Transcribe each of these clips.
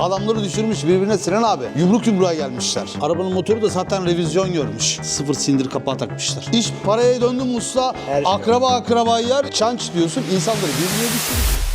Adamları düşürmüş birbirine Sinan abi. Yumruk yumruğa gelmişler. Arabanın motoru da zaten revizyon görmüş. Sıfır sindir kapağı takmışlar. İş paraya döndü mü usta? Her şey. akraba akraba yer. Çanç diyorsun. insanları birbirine düşürüyor.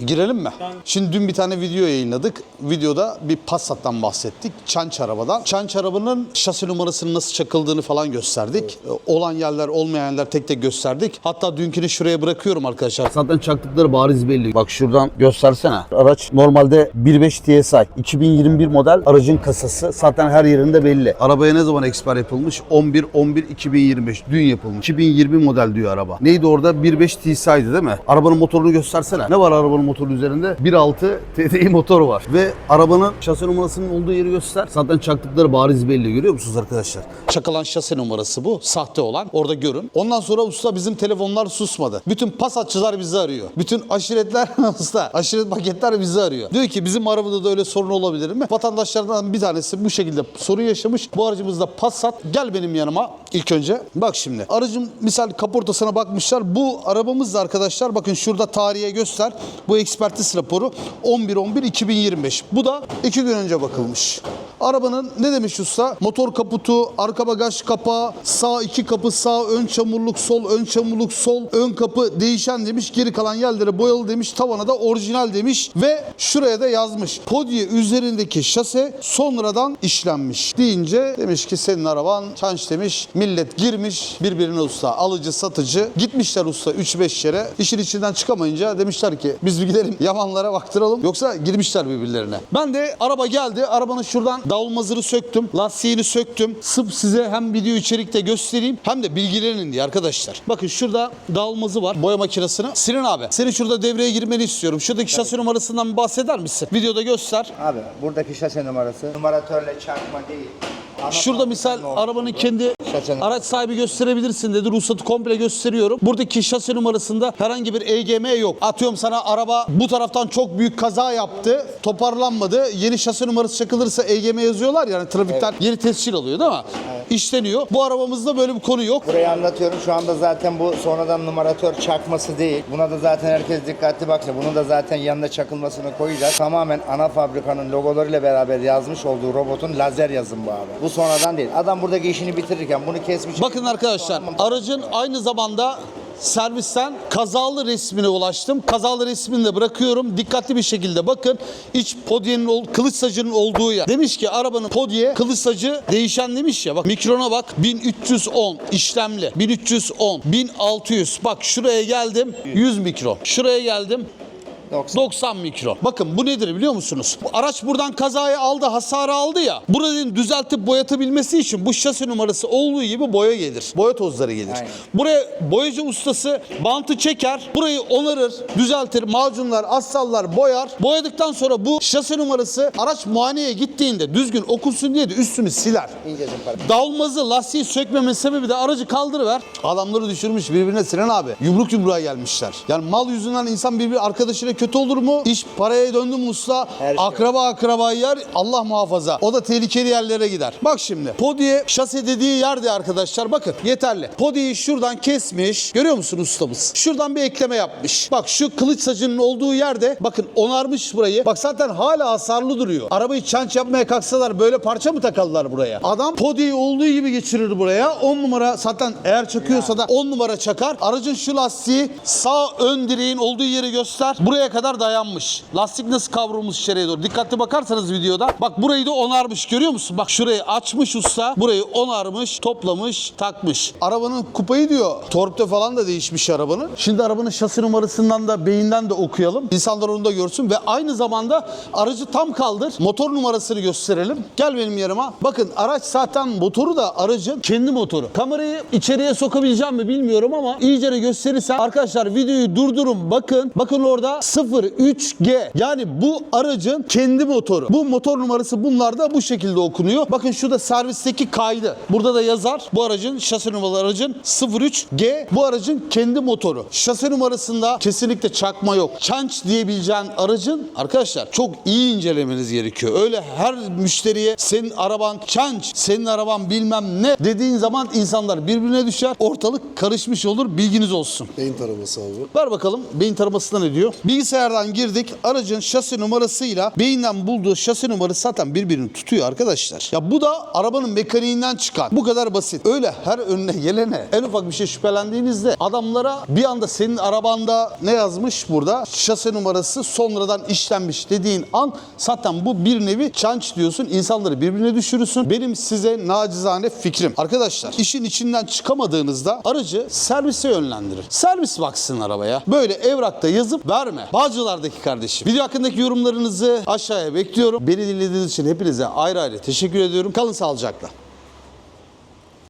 Girelim mi? Şimdi dün bir tane video yayınladık. Videoda bir Passat'tan bahsettik. Çanç arabadan. Çanç arabanın şasi numarasının nasıl çakıldığını falan gösterdik. Ee, Olan yerler, olmayan yerler tek tek gösterdik. Hatta dünkünü şuraya bırakıyorum arkadaşlar. Zaten çaktıkları bariz belli. Bak şuradan göstersene. Araç normalde 1.5 TSI. 2021 model aracın kasası zaten her yerinde belli. Arabaya ne zaman eksper yapılmış? 11 11 2025 dün yapılmış. 2020 model diyor araba. Neydi orada? 1.5 TSI'di değil mi? Arabanın motorunu göstersene. Ne var arabanın motorun üzerinde? 1.6 TDI motor var. Ve arabanın şasi numarasının olduğu yeri göster. Zaten çaktıkları bariz belli. Görüyor musunuz arkadaşlar? Çakılan şasi numarası bu. Sahte olan. Orada görün. Ondan sonra usta bizim telefonlar susmadı. Bütün pasatçılar bizi arıyor. Bütün aşiretler usta. Aşiret paketler bizi arıyor. Diyor ki bizim arabada da öyle sorun olabilir mi? Vatandaşlardan bir tanesi bu şekilde sorun yaşamış. Bu aracımızda Passat. Gel benim yanıma ilk önce. Bak şimdi. Aracın misal kaportasına bakmışlar. Bu arabamız da arkadaşlar bakın şurada tarihe göster. Bu ekspertiz raporu 11-11-2025. Bu da iki gün önce bakılmış. Arabanın ne demiş usta? Motor kaputu, arka bagaj kapağı, sağ iki kapı sağ, ön çamurluk sol, ön çamurluk sol, ön kapı değişen demiş. Geri kalan yerlere boyalı demiş. Tavana da orijinal demiş. Ve şuraya da yazmış. Podye üzerindeki şase sonradan işlenmiş. Deyince demiş ki senin araban çanç demiş. Millet girmiş birbirine usta. Alıcı satıcı. Gitmişler usta 3-5 yere. İşin içinden çıkamayınca demişler ki biz bir gidelim yamanlara baktıralım. Yoksa girmişler birbirlerine. Ben de araba geldi. Arabanın şuradan davulmazırı söktüm. Lastiğini söktüm. Sırf size hem video içerikte göstereyim hem de bilgilenin diye arkadaşlar. Bakın şurada davulmazı var. Boya makinesini. Sinan abi senin şurada devreye girmeni istiyorum. Şuradaki şasi numarasından bahseder misin? Videoda göster. Abi buradaki şase numarası numaratörle çarpma değil. Şurada misal arabanın kendi şase araç sahibi gösterebilirsin dedi. Ruhsatı komple gösteriyorum. Buradaki şasi numarasında herhangi bir EGM yok. Atıyorum sana araba bu taraftan çok büyük kaza yaptı. Toparlanmadı. Yeni şasi numarası çakılırsa EGM yazıyorlar yani trafikten yeni tescil alıyor değil mi? İşleniyor. Bu arabamızda böyle bir konu yok. Burayı anlatıyorum. Şu anda zaten bu sonradan numaratör çakması değil. Buna da zaten herkes dikkatli baksın. Bunu da zaten yanına çakılmasını koyacağız. Tamamen ana fabrikanın logolarıyla beraber yazmış olduğu robotun lazer yazım bu abi. Bu sonradan değil. Adam buradaki işini bitirirken bunu kesmiş. Bakın arkadaşlar aracın aynı zamanda servisten kazalı resmine ulaştım. Kazalı resmini de bırakıyorum. Dikkatli bir şekilde bakın. İç podyenin, kılıç sacının olduğu yer. Demiş ki arabanın podye kılıç sacı değişen demiş ya. Bak mikrona bak 1310 işlemli. 1310, 1600. Bak şuraya geldim 100 mikro. Şuraya geldim 90. 90 mikro. Bakın bu nedir biliyor musunuz? Bu araç buradan kazayı aldı, hasarı aldı ya. Buranın düzeltip boyatabilmesi için bu şasi numarası olduğu gibi boya gelir. Boya tozları gelir. Aynen. Buraya boyacı ustası bantı çeker, burayı onarır, düzeltir, macunlar, assallar, boyar. Boyadıktan sonra bu şasi numarası araç muayeneye gittiğinde düzgün okunsun diye de üstünü siler. İyice. Davulmazı lastiği sökmeme sebebi de aracı kaldırıver. Adamları düşürmüş birbirine Sinan abi. Yumruk yumruğa gelmişler. Yani mal yüzünden insan birbiri arkadaşıyla kötü olur mu? İş paraya döndü mü usta? Her şey. akraba akraba yer Allah muhafaza. O da tehlikeli yerlere gider. Bak şimdi. Podiye şase dediği yerde arkadaşlar bakın yeterli. Podiyi şuradan kesmiş. Görüyor musun ustamız? Şuradan bir ekleme yapmış. Bak şu kılıç sacının olduğu yerde bakın onarmış burayı. Bak zaten hala hasarlı duruyor. Arabayı çanç yapmaya kalksalar böyle parça mı takarlar buraya? Adam podiyi olduğu gibi geçirir buraya. 10 numara zaten eğer çakıyorsa da 10 numara çakar. Aracın şu lastiği sağ ön direğin olduğu yeri göster. Buraya kadar dayanmış. Lastik nasıl kavrulmuş içeriye doğru. Dikkatli bakarsanız videoda. Bak burayı da onarmış görüyor musun? Bak şurayı açmış usta. Burayı onarmış, toplamış, takmış. Arabanın kupayı diyor. Torpte falan da değişmiş arabanın. Şimdi arabanın şasi numarasından da beyinden de okuyalım. İnsanlar onu da görsün ve aynı zamanda aracı tam kaldır. Motor numarasını gösterelim. Gel benim yanıma. Bakın araç zaten motoru da aracın kendi motoru. Kamerayı içeriye sokabileceğim mi bilmiyorum ama iyice de gösterirsem arkadaşlar videoyu durdurun bakın. Bakın orada 03G yani bu aracın kendi motoru. Bu motor numarası bunlarda bu şekilde okunuyor. Bakın şurada servisteki kaydı. Burada da yazar. Bu aracın şasi numaralı aracın 03G bu aracın kendi motoru. Şasi numarasında kesinlikle çakma yok. Çanç diyebileceğin aracın arkadaşlar çok iyi incelemeniz gerekiyor. Öyle her müşteriye senin araban çanç, senin araban bilmem ne dediğin zaman insanlar birbirine düşer. Ortalık karışmış olur. Bilginiz olsun. Beyin taraması abi. Ver bakalım beyin taramasında ne diyor? Bilgisayar Bilgisayardan girdik. Aracın şasi numarasıyla beyinden bulduğu şasi numarası zaten birbirini tutuyor arkadaşlar. Ya bu da arabanın mekaniğinden çıkan. Bu kadar basit. Öyle her önüne gelene en ufak bir şey şüphelendiğinizde adamlara bir anda senin arabanda ne yazmış burada? Şasi numarası sonradan işlenmiş dediğin an zaten bu bir nevi çanç diyorsun. İnsanları birbirine düşürürsün. Benim size nacizane fikrim. Arkadaşlar işin içinden çıkamadığınızda aracı servise yönlendirir. Servis baksın arabaya. Böyle evrakta yazıp verme. Bağcılardaki kardeşim. Video hakkındaki yorumlarınızı aşağıya bekliyorum. Beni dinlediğiniz için hepinize ayrı ayrı teşekkür ediyorum. Kalın sağlıcakla.